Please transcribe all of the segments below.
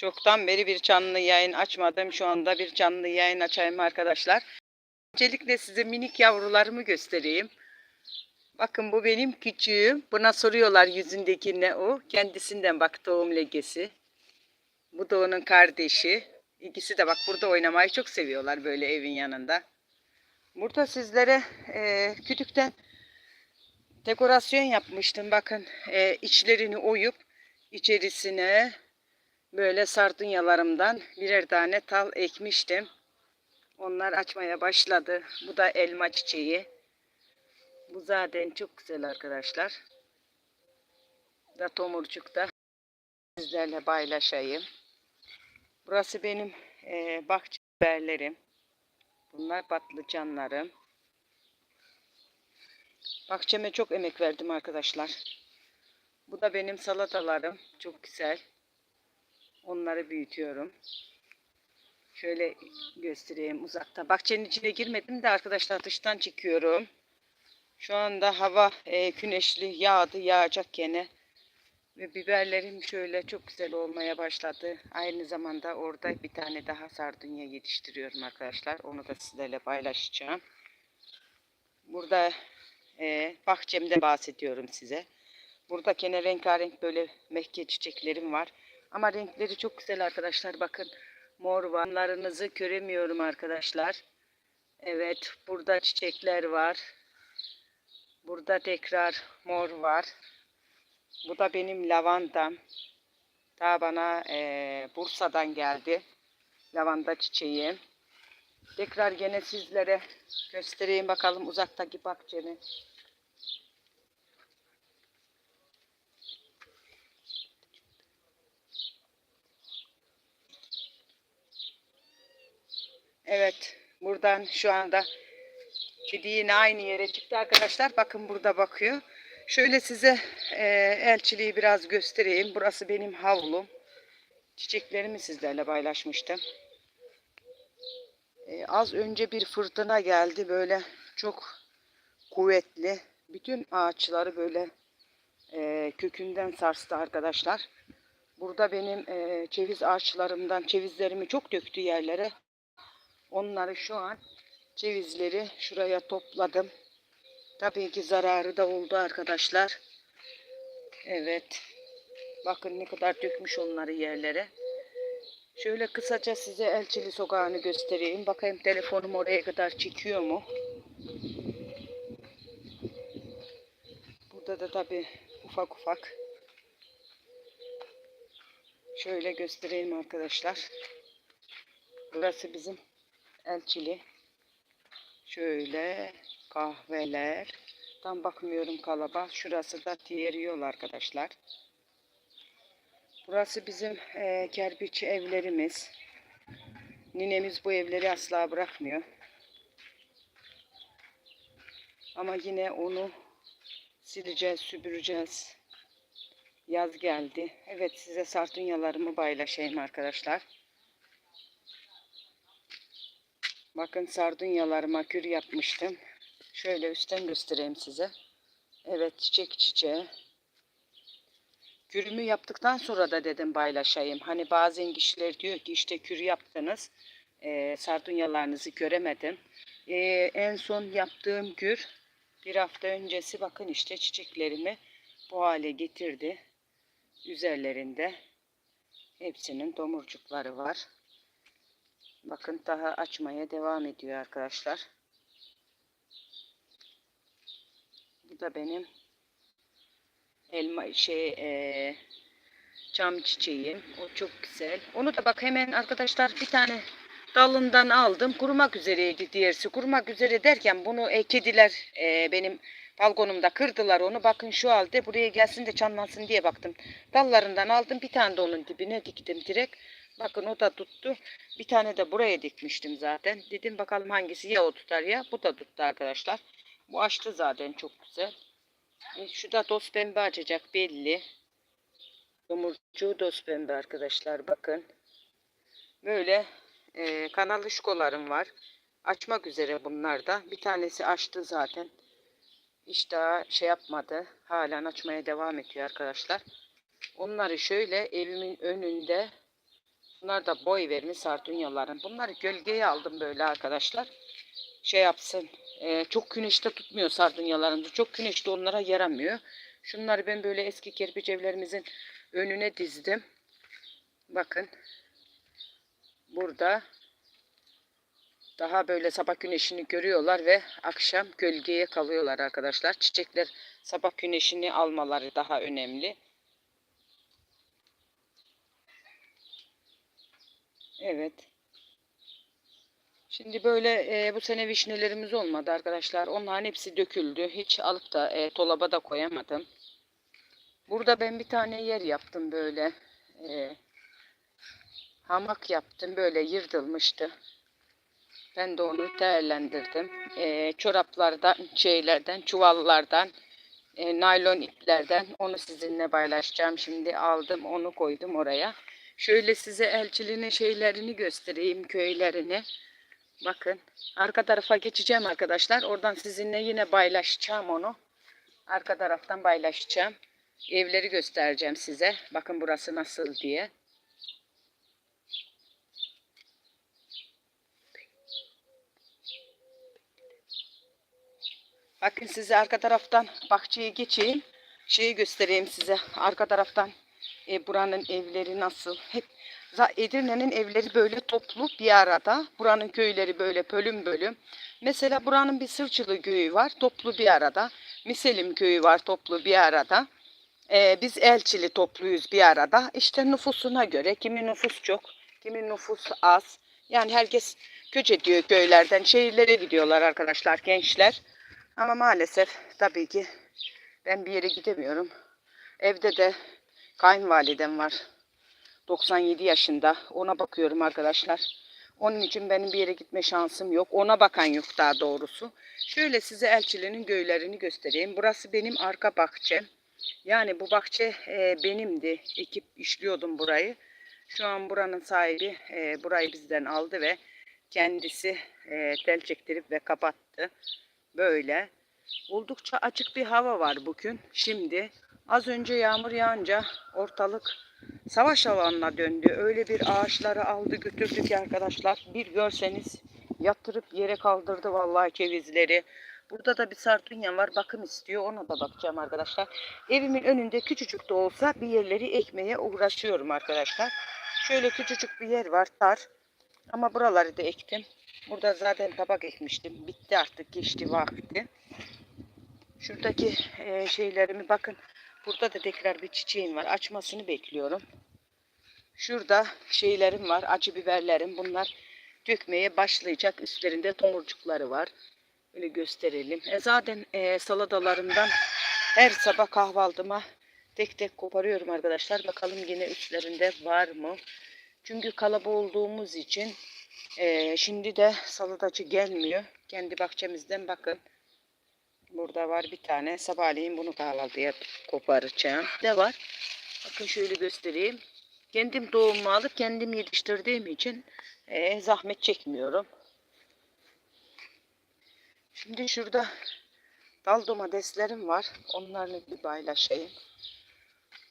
Çoktan beri bir canlı yayın açmadım. Şu anda bir canlı yayın açayım arkadaşlar. Öncelikle size minik yavrularımı göstereyim. Bakın bu benim küçüğüm. Buna soruyorlar yüzündeki ne o. Kendisinden bak doğum legesi. Bu da onun kardeşi. İkisi de bak burada oynamayı çok seviyorlar böyle evin yanında. Burada sizlere e, kütükten dekorasyon yapmıştım. Bakın e, içlerini oyup içerisine böyle sardunyalarımdan birer tane tal ekmiştim. Onlar açmaya başladı. Bu da elma çiçeği. Bu zaten çok güzel arkadaşlar. Da tomurcukta sizlerle paylaşayım. Burası benim e, bahçe biberlerim. Bunlar patlıcanlarım. Bahçeme çok emek verdim arkadaşlar. Bu da benim salatalarım. Çok güzel. Onları büyütüyorum. Şöyle göstereyim uzakta. Bahçenin içine girmedim de arkadaşlar dıştan çekiyorum. Şu anda hava e, güneşli yağdı yağacak gene. Ve biberlerim şöyle çok güzel olmaya başladı. Aynı zamanda orada bir tane daha sardunya yetiştiriyorum arkadaşlar. Onu da sizlerle paylaşacağım. Burada e, bahçemde bahsediyorum size. Burada gene rengarenk böyle mehke çiçeklerim var. Ama renkleri çok güzel arkadaşlar. Bakın mor vanlarınızı göremiyorum arkadaşlar. Evet burada çiçekler var. Burada tekrar mor var. Bu da benim lavandam. Daha bana e, Bursa'dan geldi. Lavanda çiçeği. Tekrar gene sizlere göstereyim bakalım uzaktaki bahçemi. Evet, buradan şu anda kedi yine aynı yere çıktı arkadaşlar. Bakın burada bakıyor. Şöyle size e, elçiliği biraz göstereyim. Burası benim havlum. Çiçeklerimi sizlerle paylaşmıştım. E, az önce bir fırtına geldi. Böyle çok kuvvetli. Bütün ağaçları böyle e, kökünden sarstı arkadaşlar. Burada benim e, ceviz ağaçlarımdan cevizlerimi çok döktü yerlere. Onları şu an cevizleri şuraya topladım. Tabii ki zararı da oldu arkadaşlar. Evet. Bakın ne kadar dökmüş onları yerlere. Şöyle kısaca size Elçili Sokağı'nı göstereyim. Bakayım telefonum oraya kadar çekiyor mu? Burada da tabii ufak ufak. Şöyle göstereyim arkadaşlar. Burası bizim Elçili. Şöyle kahveler. Tam bakmıyorum kalaba. Şurası da diğer yol arkadaşlar. Burası bizim e, kerpiç evlerimiz. Ninemiz bu evleri asla bırakmıyor. Ama yine onu sileceğiz, süpüreceğiz. Yaz geldi. Evet size sartunyalarımı paylaşayım arkadaşlar. Bakın sardunyalarıma kür yapmıştım. Şöyle üstten göstereyim size. Evet çiçek çiçeği. Kürümü yaptıktan sonra da dedim paylaşayım. Hani bazen kişiler diyor ki işte kür yaptınız. E, sardunyalarınızı göremedim. E, en son yaptığım kür bir hafta öncesi bakın işte çiçeklerimi bu hale getirdi. Üzerlerinde hepsinin domurcukları var. Bakın daha açmaya devam ediyor arkadaşlar. Bu da benim elma şey e, cam çiçeğim. O çok güzel. Onu da bak hemen arkadaşlar bir tane dalından aldım. Kurumak üzereydi diğersi. Kurumak üzere derken bunu e, kediler e, benim balkonumda kırdılar onu. Bakın şu halde buraya gelsin de çanlansın diye baktım. Dallarından aldım. Bir tane de onun dibine diktim direkt. Bakın o da tuttu. Bir tane de buraya dikmiştim zaten. Dedim bakalım hangisi ya o tutar ya bu da tuttu arkadaşlar. Bu açtı zaten çok güzel. E, şu da dost pembe açacak belli. Yumurcuğu dost pembe arkadaşlar bakın. Böyle e, kanalışkolarım var. Açmak üzere bunlar da. Bir tanesi açtı zaten. Hiç daha şey yapmadı. Halen açmaya devam ediyor arkadaşlar. Onları şöyle evimin önünde Bunlar da boy vermiş sardunyaların. Bunları gölgeye aldım böyle arkadaşlar. Şey yapsın. e, çok güneşte tutmuyor sardunyalarını. Çok güneşte onlara yaramıyor. Şunları ben böyle eski kerpiç evlerimizin önüne dizdim. Bakın. Burada daha böyle sabah güneşini görüyorlar ve akşam gölgeye kalıyorlar arkadaşlar. Çiçekler sabah güneşini almaları daha önemli. Evet. Şimdi böyle e, bu sene vişnelerimiz olmadı arkadaşlar. Onların hepsi döküldü. Hiç alıp da e, dolaba da koyamadım. Burada ben bir tane yer yaptım böyle. E, hamak yaptım. Böyle yırtılmıştı. Ben de onu değerlendirdim. E, çoraplardan, şeylerden, çuvallardan, e, naylon iplerden onu sizinle paylaşacağım. Şimdi aldım onu koydum oraya. Şöyle size elçiliğinin şeylerini göstereyim, köylerini. Bakın arka tarafa geçeceğim arkadaşlar. Oradan sizinle yine paylaşacağım onu. Arka taraftan paylaşacağım. Evleri göstereceğim size. Bakın burası nasıl diye. Bakın size arka taraftan bahçeye geçeyim. Şeyi göstereyim size. Arka taraftan e, buranın evleri nasıl. Hep Edirne'nin evleri böyle toplu bir arada. Buranın köyleri böyle bölüm bölüm. Mesela buranın bir Sırçılı köyü var. Toplu bir arada. Miselim köyü var toplu bir arada. E, biz Elçili topluyuz bir arada. İşte nüfusuna göre kimi nüfus çok, kimi nüfus az. Yani herkes göç ediyor köylerden. Şehirlere gidiyorlar arkadaşlar gençler. Ama maalesef tabii ki ben bir yere gidemiyorum. Evde de kayınvalidem var. 97 yaşında. Ona bakıyorum arkadaşlar. Onun için benim bir yere gitme şansım yok. Ona bakan yok daha doğrusu. Şöyle size elçilerin göylerini göstereyim. Burası benim arka bahçem. Yani bu bahçe e, benimdi. Ekip işliyordum burayı. Şu an buranın sahibi e, burayı bizden aldı ve kendisi e, tel çektirip ve kapattı. Böyle. Oldukça açık bir hava var bugün. Şimdi az önce yağmur yağınca ortalık savaş alanına döndü. Öyle bir ağaçları aldı götürdü ki arkadaşlar. Bir görseniz yatırıp yere kaldırdı vallahi cevizleri. Burada da bir sardunya var. Bakım istiyor. Ona da bakacağım arkadaşlar. Evimin önünde küçücük de olsa bir yerleri ekmeye uğraşıyorum arkadaşlar. Şöyle küçücük bir yer var. Tar. Ama buraları da ektim. Burada zaten tabak ekmiştim. Bitti artık. Geçti vakti. Şuradaki e, şeylerimi bakın. Burada da tekrar bir çiçeğim var. Açmasını bekliyorum. Şurada şeylerim var. Acı biberlerim. Bunlar dökmeye başlayacak. Üstlerinde tomurcukları var. Böyle gösterelim. E zaten e, salatalarımdan her sabah kahvaltıma tek tek koparıyorum arkadaşlar. Bakalım yine üstlerinde var mı? Çünkü kalabalık olduğumuz için e, şimdi de salatacı gelmiyor. Kendi bahçemizden bakın. Burada var bir tane. Sabahleyin bunu kahvaltıya koparacağım. Ne var? Bakın şöyle göstereyim. Kendim doğumlu alıp kendim yetiştirdiğim için e, zahmet çekmiyorum. Şimdi şurada dal domateslerim var. Onlarla bir paylaşayım.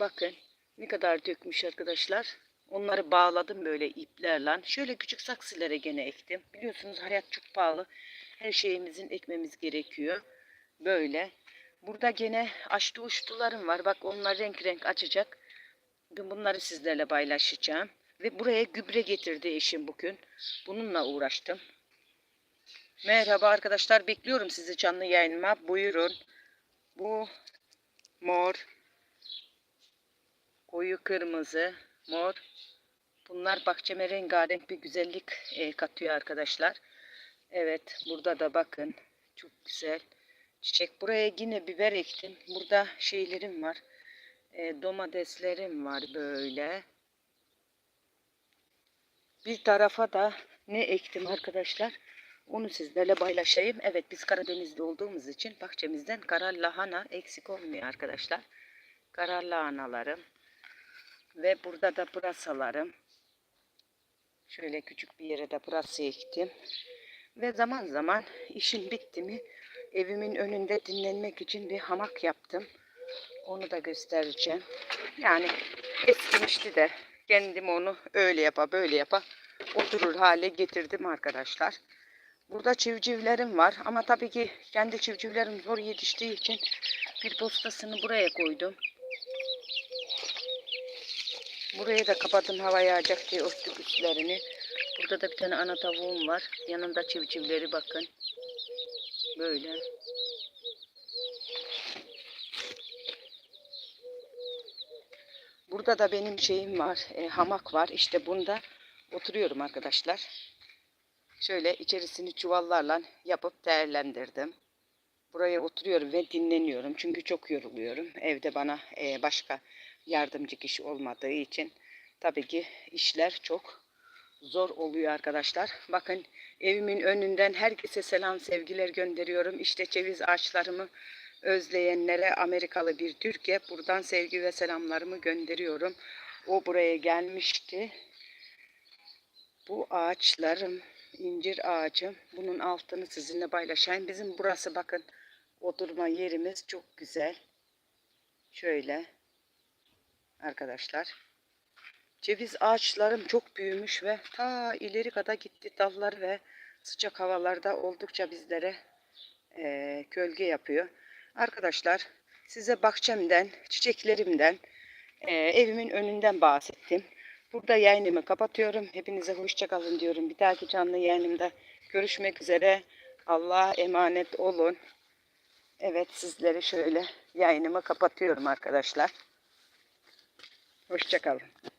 Bakın ne kadar dökmüş arkadaşlar. Onları bağladım böyle iplerle. Şöyle küçük saksılara gene ektim. Biliyorsunuz hayat çok pahalı. Her şeyimizin ekmemiz gerekiyor. Böyle. Burada gene açtı uçtularım var. Bak onlar renk renk açacak. Bugün bunları sizlerle paylaşacağım. Ve buraya gübre getirdi eşim bugün. Bununla uğraştım. Merhaba arkadaşlar. Bekliyorum sizi canlı yayınıma. Buyurun. Bu mor, koyu kırmızı, mor. Bunlar bahçeme rengarenk bir güzellik e, katıyor arkadaşlar. Evet burada da bakın. Çok güzel. Çiçek. Buraya yine biber ektim. Burada şeylerim var. E, domateslerim var böyle. Bir tarafa da ne ektim arkadaşlar? Onu sizlerle paylaşayım. Evet biz Karadeniz'de olduğumuz için bahçemizden kara lahana eksik olmuyor arkadaşlar. Kara lahanalarım. Ve burada da pırasalarım. Şöyle küçük bir yere de pırasa ektim. Ve zaman zaman işim bitti mi evimin önünde dinlenmek için bir hamak yaptım. Onu da göstereceğim. Yani eskimişti de kendim onu öyle yapa böyle yapa oturur hale getirdim arkadaşlar. Burada civcivlerim var ama tabii ki kendi civcivlerim zor yetiştiği için bir postasını buraya koydum. Burayı da kapattım hava yağacak diye örttük üstlerini. Burada da bir tane ana tavuğum var. Yanında civcivleri bakın. Böyle. Burada da benim şeyim var. e, hamak var. İşte bunda oturuyorum arkadaşlar. Şöyle içerisini çuvallarla yapıp değerlendirdim. Buraya oturuyorum ve dinleniyorum. Çünkü çok yoruluyorum. Evde bana e, başka yardımcı kişi olmadığı için tabii ki işler çok zor oluyor arkadaşlar. Bakın evimin önünden herkese selam sevgiler gönderiyorum. İşte ceviz ağaçlarımı özleyenlere Amerikalı bir Türkiye buradan sevgi ve selamlarımı gönderiyorum. O buraya gelmişti. Bu ağaçlarım, incir ağacım. Bunun altını sizinle paylaşayım. Bizim burası bakın oturma yerimiz çok güzel. Şöyle arkadaşlar. Ceviz ağaçlarım çok büyümüş ve ta ileri kadar gitti dallar ve sıcak havalarda oldukça bizlere eee gölge yapıyor. Arkadaşlar size bahçemden, çiçeklerimden, eee, evimin önünden bahsettim. Burada yayınımı kapatıyorum. Hepinize hoşça kalın diyorum. Bir dahaki canlı yayınımda görüşmek üzere. Allah'a emanet olun. Evet sizlere şöyle yayınımı kapatıyorum arkadaşlar. Hoşça kalın.